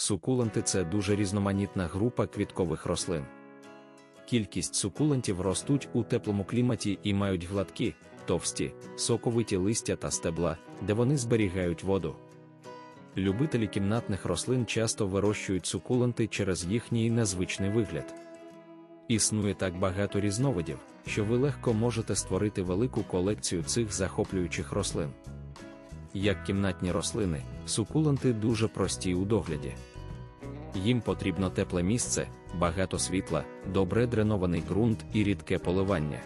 Сукуленти це дуже різноманітна група квіткових рослин. Кількість сукулентів ростуть у теплому кліматі і мають гладкі, товсті, соковиті листя та стебла, де вони зберігають воду. Любителі кімнатних рослин часто вирощують сукуленти через їхній незвичний вигляд. Існує так багато різновидів, що ви легко можете створити велику колекцію цих захоплюючих рослин. Як кімнатні рослини, сукуленти дуже прості у догляді. Їм потрібно тепле місце, багато світла, добре дренований ґрунт і рідке поливання.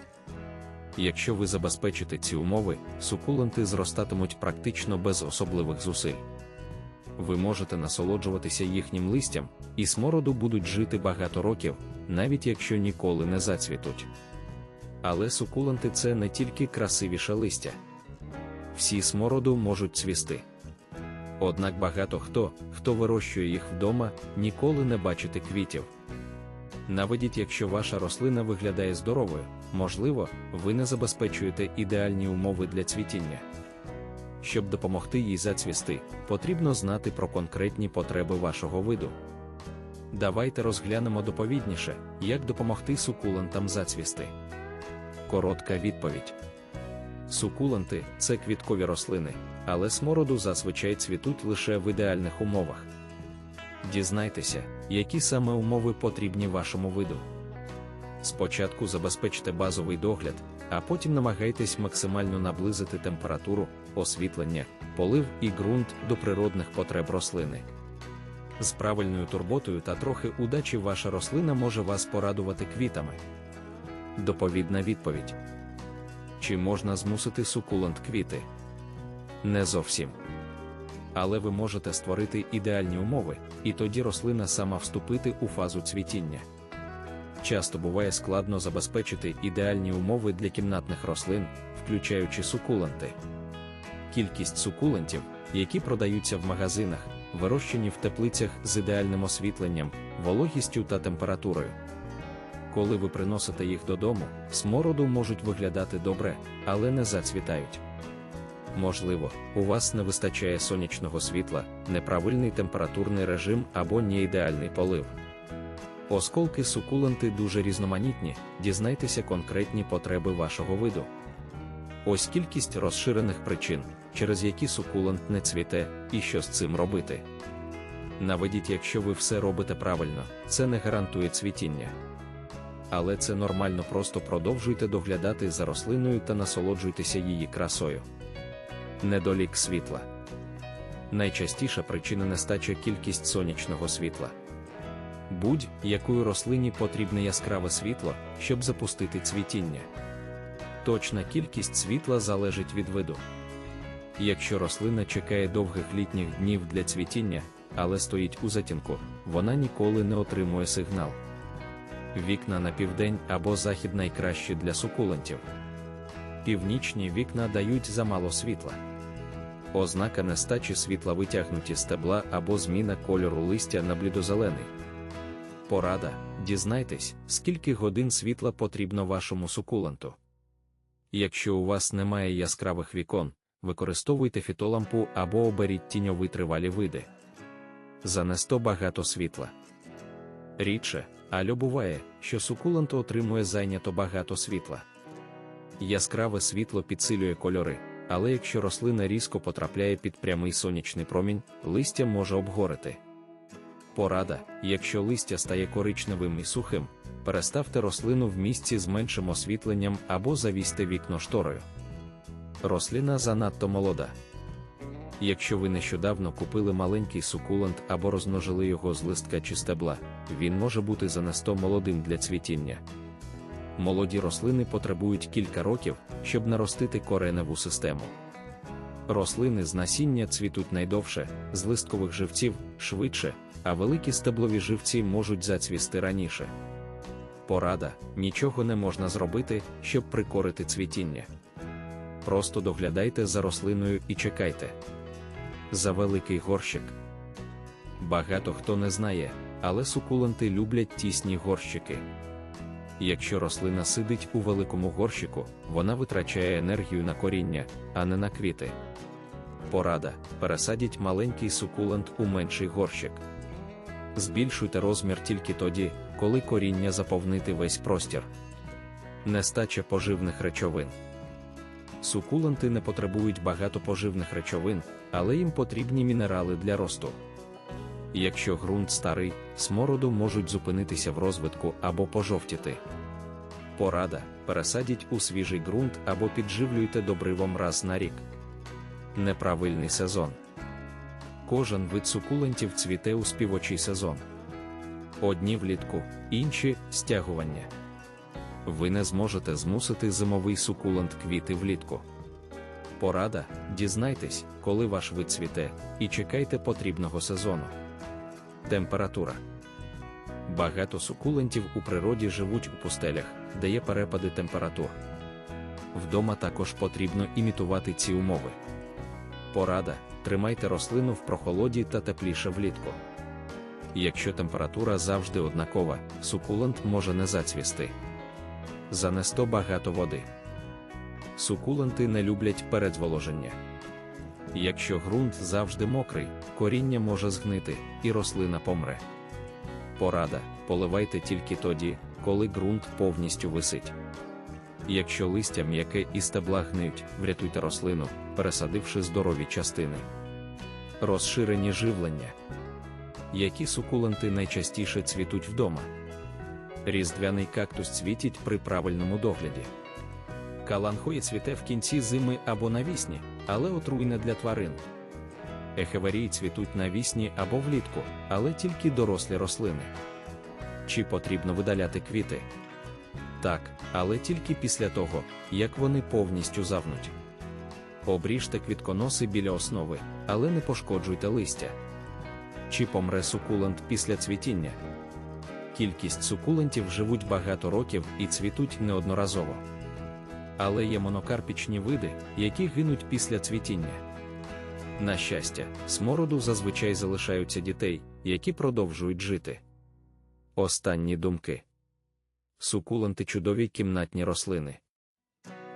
Якщо ви забезпечите ці умови, сукуленти зростатимуть практично без особливих зусиль. Ви можете насолоджуватися їхнім листям, і смороду будуть жити багато років, навіть якщо ніколи не зацвітуть. Але сукуленти це не тільки красивіше листя. Всі смороду можуть цвісти. Однак багато хто, хто вирощує їх вдома, ніколи не бачите квітів. Наведіть, якщо ваша рослина виглядає здоровою, можливо, ви не забезпечуєте ідеальні умови для цвітіння. Щоб допомогти їй зацвісти, потрібно знати про конкретні потреби вашого виду. Давайте розглянемо доповідніше, як допомогти сукулентам зацвісти. Коротка відповідь. Сукуленти це квіткові рослини, але смороду зазвичай цвітуть лише в ідеальних умовах. Дізнайтеся, які саме умови потрібні вашому виду. Спочатку забезпечте базовий догляд, а потім намагайтесь максимально наблизити температуру, освітлення, полив і ґрунт до природних потреб рослини. З правильною турботою та трохи удачі ваша рослина може вас порадувати квітами. Доповідна відповідь. Чи можна змусити сукулент квіти? Не зовсім. Але ви можете створити ідеальні умови, і тоді рослина сама вступити у фазу цвітіння. Часто буває складно забезпечити ідеальні умови для кімнатних рослин, включаючи сукуленти. Кількість сукулентів, які продаються в магазинах, вирощені в теплицях з ідеальним освітленням, вологістю та температурою. Коли ви приносите їх додому, смороду можуть виглядати добре, але не зацвітають. Можливо, у вас не вистачає сонячного світла, неправильний температурний режим або неідеальний полив. Осколки сукуленти дуже різноманітні, дізнайтеся конкретні потреби вашого виду. Ось кількість розширених причин, через які сукулент не цвіте, і що з цим робити. Наведіть, якщо ви все робите правильно, це не гарантує цвітіння. Але це нормально, просто продовжуйте доглядати за рослиною та насолоджуйтеся її красою. Недолік світла. Найчастіша причина нестача кількість сонячного світла. Будь-якої рослині потрібне яскраве світло, щоб запустити цвітіння. Точна кількість світла залежить від виду. Якщо рослина чекає довгих літніх днів для цвітіння, але стоїть у затінку, вона ніколи не отримує сигнал. Вікна на південь або захід найкращі для сукулентів. Північні вікна дають замало світла. Ознака нестачі світла витягнуті стебла або зміна кольору листя на блідозелений. Порада. Дізнайтесь, скільки годин світла потрібно вашому сукуленту. Якщо у вас немає яскравих вікон, використовуйте фітолампу або оберіть тіньові тривалі види. Занесто багато світла. Рідше, але буває, що сукулент отримує зайнято багато світла. Яскраве світло підсилює кольори, але якщо рослина різко потрапляє під прямий сонячний промінь, листя може обгорити. Порада, якщо листя стає коричневим і сухим, переставте рослину в місці з меншим освітленням або завісьте вікно шторою. Рослина занадто молода. Якщо ви нещодавно купили маленький сукулент або розмножили його з листка чи стебла, він може бути занесто молодим для цвітіння. Молоді рослини потребують кілька років, щоб наростити кореневу систему. Рослини з насіння цвітуть найдовше, з листкових живців швидше, а великі стеблові живці можуть зацвісти раніше. Порада: нічого не можна зробити, щоб прикорити цвітіння. Просто доглядайте за рослиною і чекайте. За великий горщик. Багато хто не знає, але сукуленти люблять тісні горщики. Якщо рослина сидить у великому горщику, вона витрачає енергію на коріння, а не на квіти. Порада: пересадіть маленький сукулент у менший горщик. Збільшуйте розмір тільки тоді, коли коріння заповнити весь простір. Нестача поживних речовин. Сукуленти не потребують багато поживних речовин, але їм потрібні мінерали для росту. Якщо ґрунт старий, смороду можуть зупинитися в розвитку або пожовтіти. Порада пересадіть у свіжий ґрунт або підживлюйте добривом раз на рік. Неправильний сезон. Кожен вид сукулентів цвіте у співочий сезон. Одні влітку, інші стягування. Ви не зможете змусити зимовий сукулент квіти влітку. Порада дізнайтесь, коли ваш вид цвіте, і чекайте потрібного сезону. Температура. Багато сукулентів у природі живуть у пустелях, де є перепади температур. Вдома також потрібно імітувати ці умови. Порада тримайте рослину в прохолоді та тепліше влітку. Якщо температура завжди однакова, сукулент може не зацвісти. Занесто багато води. Сукуленти не люблять передзволоження. Якщо ґрунт завжди мокрий, коріння може згнити, і рослина помре. Порада поливайте тільки тоді, коли ґрунт повністю висить. Якщо листя м'яке і стебла гниють, врятуйте рослину, пересадивши здорові частини. Розширені живлення. Які сукуленти найчастіше цвітуть вдома? Різдвяний кактус цвітить при правильному догляді. Каланхої цвіте в кінці зими або навісні, але отруйне для тварин. Ехеверії цвітуть навісні або влітку, але тільки дорослі рослини. Чи потрібно видаляти квіти? Так, але тільки після того, як вони повністю завнуть. Обріжте квітконоси біля основи, але не пошкоджуйте листя. Чи помре сукулент після цвітіння? Кількість сукулентів живуть багато років і цвітуть неодноразово. Але є монокарпічні види, які гинуть після цвітіння. На щастя, смороду зазвичай залишаються дітей, які продовжують жити. Останні думки. Сукуленти чудові кімнатні рослини.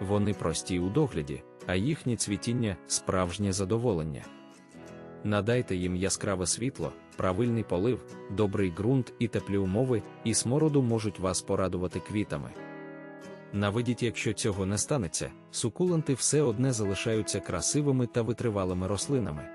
Вони прості у догляді, а їхнє цвітіння справжнє задоволення. Надайте їм яскраве світло, правильний полив, добрий ґрунт і теплі умови, і смороду можуть вас порадувати квітами. Навидіть, якщо цього не станеться, сукуленти все одне залишаються красивими та витривалими рослинами.